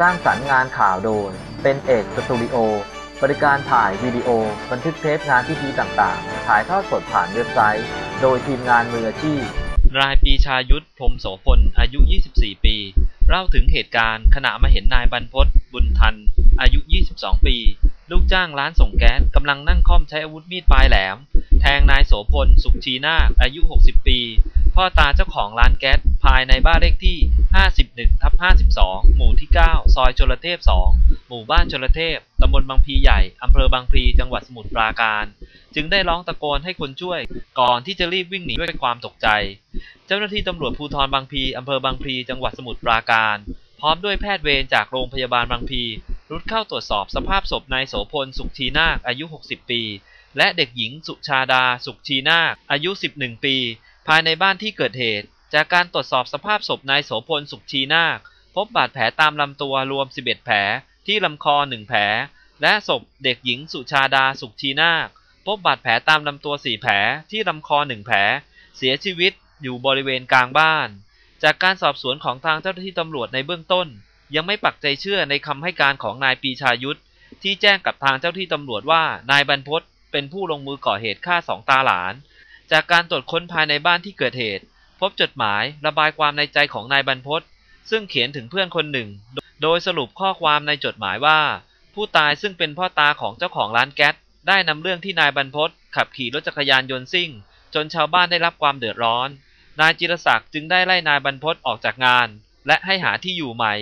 สร้างสรรค์งานข่าวโดย เป็นเอกสตูดิโอ บริการถ่ายวิดีโอ บันทึกเทปงานพิธีต่างๆ ถ่ายทอดสดผ่านเว็บไซต์ โดยทีมงานมืออาชีพ รายปีชายุทธพรมโสพล อายุ 24 ปี เล่าถึงเหตุการณ์ขณะมาเห็นนายบรรพตบุญทัน อายุ 22 ปี ลูกจ้างร้านส่งแก๊สกำลังนั่งค่อมใช้อาวุธมีดปลายแหลม แทงนายโสพล สุขชีนาคอายุ 60 ปี พ่อตาเจ้าของร้านแก๊สภายในบ้านเลขที่ 51ท 52 หมู่ที่ 9 ซอยชลเทพ 2 หมู่บ้านชลเทพ ตำบลบางพลีใหญ่ อำเภอบางพลี จังหวัดสมุทรปราการ จึงได้ร้องตะโกนให้คนช่วย ก่อนที่จะรีบวิ่งหนีด้วยความตกใจ เจ้าหน้าที่ตำรวจภูธรบางพลี อำเภอบางพลี จังหวัดสมุทรปราการ พร้อมด้วยแพทย์เวรจากโรงพยาบาลบางพลี รุดเข้าตรวจสอบสภาพศพนายโสพล สุขชีนาค อายุ 60 ปี และเด็กหญิงสุชาดา สุขชีนาค อายุ 11 ปี ภายในบ้านที่เกิดเหตุ จากการตรวจสอบสภาพศพนายโสพลสุขชีนาค พบบาดแผลตามลำตัวรวม 11 แผล ที่ลำคอ 1 แผล และศพเด็กหญิงสุชาดาสุขชีนาค พบบาดแผลตามลำตัว 4 แผล ที่ลำคอ 1 แผล เสียชีวิตอยู่บริเวณกลางบ้าน จากการสอบสวนของทางเจ้าหน้าที่ตำรวจในเบื้องต้น ยังไม่ปักใจเชื่อในคำให้การของนายปีชายุทธที่แจ้งกับทางเจ้าที่ตำรวจว่านายบรรพตเป็นผู้ลงมือก่อเหตุฆ่าสองตาหลาน จากการตรวจค้นภายในบ้านที่เกิดเหตุ พบจดหมายระบายความในใจของนายบรรพตซึ่งเขียนถึงเพื่อนคนหนึ่ง โดยสรุปข้อความในจดหมายว่า ผู้ตายซึ่งเป็นพ่อตาของเจ้าของร้านแก๊สได้นำเรื่องที่นายบรรพตขับขี่รถจักรยานยนต์ซิ่ง จนชาวบ้านได้รับความเดือดร้อน นายจิรศักดิ์จึงได้ไล่นายบรรพตออกจากงาน และให้หาที่อยู่ใหม่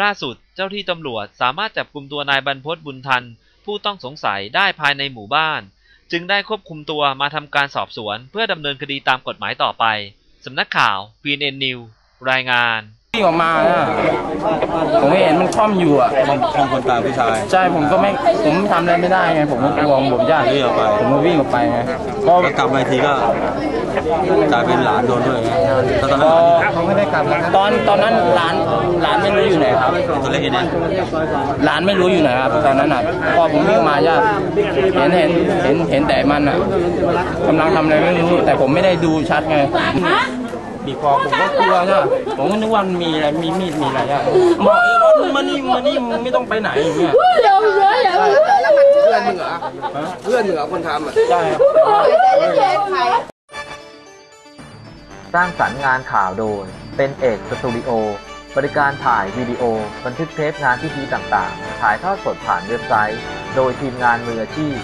ล่าสุดเจ้าที่ตำรวจสามารถจับกลุ่มตัวนายบรรพตบุญทัน ผู้ต้องสงสัยได้ภายในหมู่บ้าน จึงได้ควบคุมตัวมาทำการสอบสวน เพื่อดำเนินคดีตามกฎหมายต่อไป สำนักข่าว PNN News รายงาน วิ่งออกมาน่ะผมเห็นมันคล่อมอยู่อะห้องห้องคนตายผู้ชาย ใช่ผมก็ไม่ผมทำอะไรไม่ได้ไง ผมก็กลัวผมญาติวิ่งออกไป ผมก็วิ่งออกไปไงพอแล้วกลับมาอีกทีก็กลายเป็นหลานโดนด้วยไงแล้วตอนพนั้นอเขาไม่ได้กลับตอนตอนนั้นหลานหลานไม่รู้อยู่ไหนครับตัวเล็กนิดเดียวหลานไม่รู้อยู่ไหนครับ ตอนนั้นอะพอผมวิ่งมาญาติเห็นเห็นเห็นเห็นแต่มันอะกำลังทำอะไรไม่รู้แต่ผมไม่ได้ดูชัดไง บีบคอผมก็กลัวใช่ผมก็นึกว่ามันมีอะไรมีมีดมีอะไรอะบอกเามันี่มานี่ไม่ต้องไปไหนอย่างเงี้ยแล้วมันเพื่อนมึงเหรอเพื่อนมึงเหรอคนทำอะ ใช่สร้างสรรค์งานข่าวโดย เป็นเอกสตูดิโอ บริการถ่ายวิดีโอ บันทึกเทปงานพิธีต่างๆ ถ่ายทอดสดผ่านเว็บไซต์ โดยทีมงานมืออาชีพ